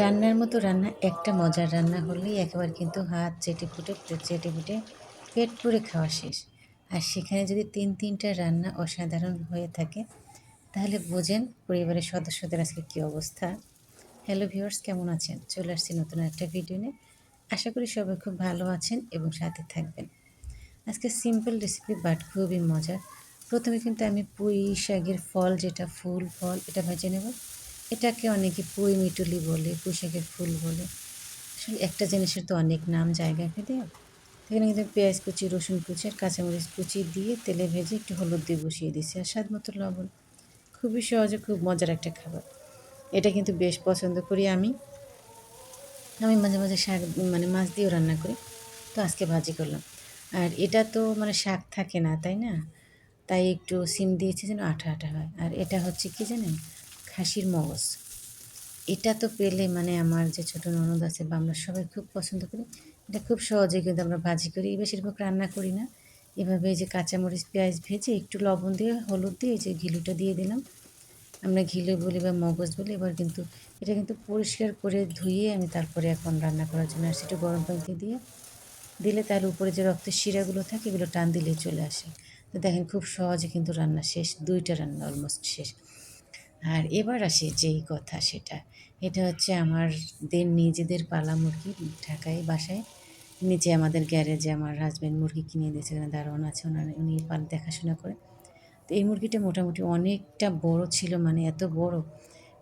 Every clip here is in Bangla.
রান্নার মতো রান্না, একটা মজার রান্না হলেই একেবারে কিন্তু হাত চেটে ফুটে চেটে ফুটে পেট পুরে খাওয়া শেষ। আর সেখানে যদি তিন, তিনটা রান্না অসাধারণ হয়ে থাকে, তাহলে বোঝেন পরিবারের সদস্যদের আজকে কী অবস্থা। হ্যালো ভিউয়ার্স, কেমন আছেন? চলে আসছি নতুন একটা ভিডিও নিয়ে। আশা করি সবাই খুব ভালো আছেন এবং সাথে থাকবেন। আজকে সিম্পল রেসিপি, বাট খুবই মজার। প্রথমে কিন্তু আমি পুঁই শাকের ফল, যেটা ফুল ফল, এটা ভেজে নেব। এটাকে অনেকে পুঁই মিটুলি বলে পুঁই শাকের ফুল বলে। আসলে একটা জিনিসের তো অনেক নাম জায়গা ভেদে এখানে কিন্তু পেঁয়াজ কুচি, রসুন কুচি আর কাঁচামরিচ কুচি দিয়ে তেলে ভেজে একটু হলুদ দিয়ে বসিয়ে দিয়েছি আর স্বাদ মতো লবণ। খুবই সহজে খুব মজার একটা খাবার। এটা কিন্তু বেশ পছন্দ করি আমি। আমি মাঝে মাঝে শাক মানে মাছ দিয়েও রান্না করি। তো আজকে ভাজি করলাম। আর এটা তো মানে শাক থাকে না, তাই না? তাই একটু সিম দিয়েছি যেন আঠা আঠা হয়। আর এটা হচ্ছে কি জানেন? খাসির মগজ। এটা তো পেলে মানে আমার যে ছোটো ননদ আছে বা আমরা সবাই খুব পছন্দ করি, এটা খুব সহজে কিন্তু আমরা ভাজি করি। বেশিরভাগ রান্না করি না। এভাবে যে কাঁচামরিচ, পেঁয়াজ ভেজে একটু লবণ দিয়ে, হলুদ দিয়ে যে ঘিলুটা দিয়ে দিলাম। আমরা ঘিলু বলি বা মগজ বলি, এবার কিন্তু এটা কিন্তু পরিষ্কার করে ধুয়ে আমি তারপরে এখন রান্না করার জন্য আসছি। একটু গরম পানিতে দিয়ে দিলে তার উপরে যে রক্তের শিরাগুলো থাকে, এগুলো টান দিলেই চলে আসে। তো দেখেন খুব সহজে কিন্তু রান্না শেষ, দুইটা রান্না অলমোস্ট শেষ। আর এবার আসে যেই কথা সেটা। এটা হচ্ছে আমার আমাদের নিজেদের পালা মুরগি ঢাকায় বাসায়। নিচে আমাদের গ্যারেজে আমার হাজব্যান্ড মুরগি কিনে দিয়েছে, এখানে দারোয়ান আছে, ওনার, উনি পাল দেখাশোনা করে। তো এই মুরগিটা মোটামুটি অনেকটা বড় ছিল মানে এত বড়।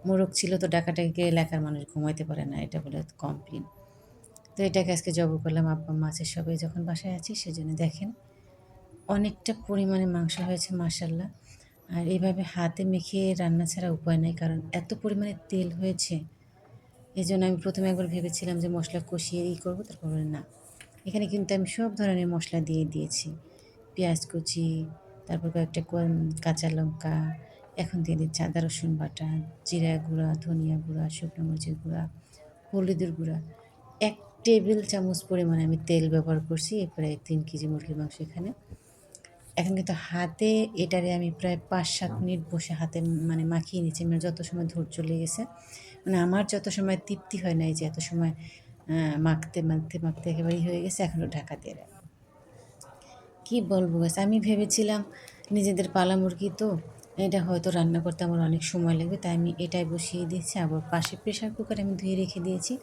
মোরগ ছিল তো ডাকাটাকে এলাকার মানুষ ঘুমাইতে পারে না, এটা বলে কমপ্লেন তো এটাকে আজকে জব করলাম, আব্বা মাছের সবাই যখন বাসায় আছি সেজন্য দেখেন। অনেকটা পরিমাণে মাংস হয়েছে মাসাল্লাহ আর এইভাবে হাতে মেখে রান্না ছাড়া উপায় নেই, কারণ এত পরিমাণে তেল হয়েছে। এই জন্য আমি প্রথমে একবার ভেবেছিলাম যে মশলা কষিয়ে ই করব, তারপর না। এখানে কিন্তু আমি সব ধরনের মশলা দিয়ে দিয়েছি। পেঁয়াজ কুচি, তারপর কয়েকটা কাঁচা লঙ্কা, এখন দিয়ে দিচ্ছি আদা, রসুন বাটা, জিরা গুঁড়া, ধনিয়া গুঁড়া, শুকনো মরিচের গুঁড়া, হলুদের গুঁড়া। এক টেবিল চামচ পরিমাণে আমি তেল ব্যবহার করছি, এরপরে তিন কেজি মুরগির মাংস এখানে। এখন কিন্তু হাতে এটারে আমি প্রায় পাঁচ সাত মিনিট বসে হাতে মানে মাখিয়ে নিচ্ছি। মানে যত সময় ধৈর্য লেগেছে মানে আমার যত সময় তৃপ্তি হয় না এই যে এত সময় মাখতে মাখতে মাখতে একেবারেই হয়ে গেছে, এখনও ঢাকা দিয়ে রাখব। কী বলব গাছ আমি ভেবেছিলাম নিজেদের পালা মুরগি তো, এটা হয়তো রান্না করতে আমার অনেক সময় লাগবে, তাই আমি এটাই বসিয়ে দিয়েছি। আবার পাশে প্রেশার কুকার আমি ধুয়ে রেখে দিয়েছি,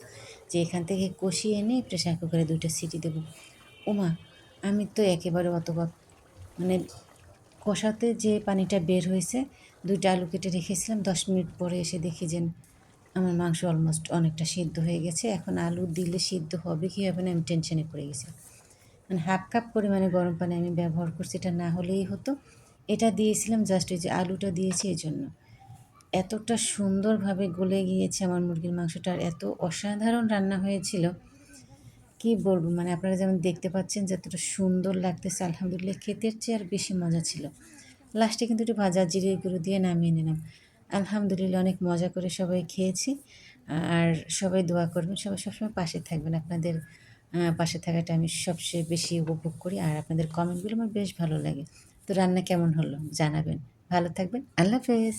যে এখান থেকে কষিয়ে এনে প্রেশার কুকারে দুইটা সিটি দেবো। ওমা, আমি তো একেবারে অতবাক মানে কষাতে যে পানিটা বের হয়েছে, দুইটা আলু কেটে রেখেছিলাম। দশ মিনিট পরে এসে দেখি যে আমার মাংস অলমোস্ট অনেকটা সিদ্ধ হয়ে গেছে। এখন আলু দিলে সিদ্ধ হবে কি হবে না আমি টেনশনে পড়ে গেছি। মানে হাফ কাপ পরিমাণে গরম পানি আমি ব্যবহার করছি, এটা না হলেই হতো। এটা দিয়েছিলাম জাস্ট ওই যে আলুটা দিয়েছি এই জন্য। এতটা সুন্দরভাবে গলে গিয়েছে আমার মুরগির মাংসটা, আর এত অসাধারণ রান্না হয়েছিল। কি বলব? মানে আপনারা যেমন দেখতে পাচ্ছেন যতটা সুন্দর লাগতেছে, আলহামদুলিল্লাহ। খেতের চেয়ে আর বেশি মজা ছিল। লাস্টে কিন্তু একটু ভাজা জিরে গুঁড়ো দিয়ে নামিয়ে নিলাম। আলহামদুলিল্লাহ অনেক মজা করে সবাই খেয়েছি। আর সবাই দোয়া করবেন, সবাই সবসময় পাশে থাকবেন। আপনাদের পাশে থাকাটা আমি সবচেয়ে বেশি উপভোগ করি। আর আপনাদের কমেন্টগুলো আমার বেশ ভালো লাগে। তো রান্না কেমন হলো জানাবেন। ভালো থাকবেন। আল্লাহ হাফেজ।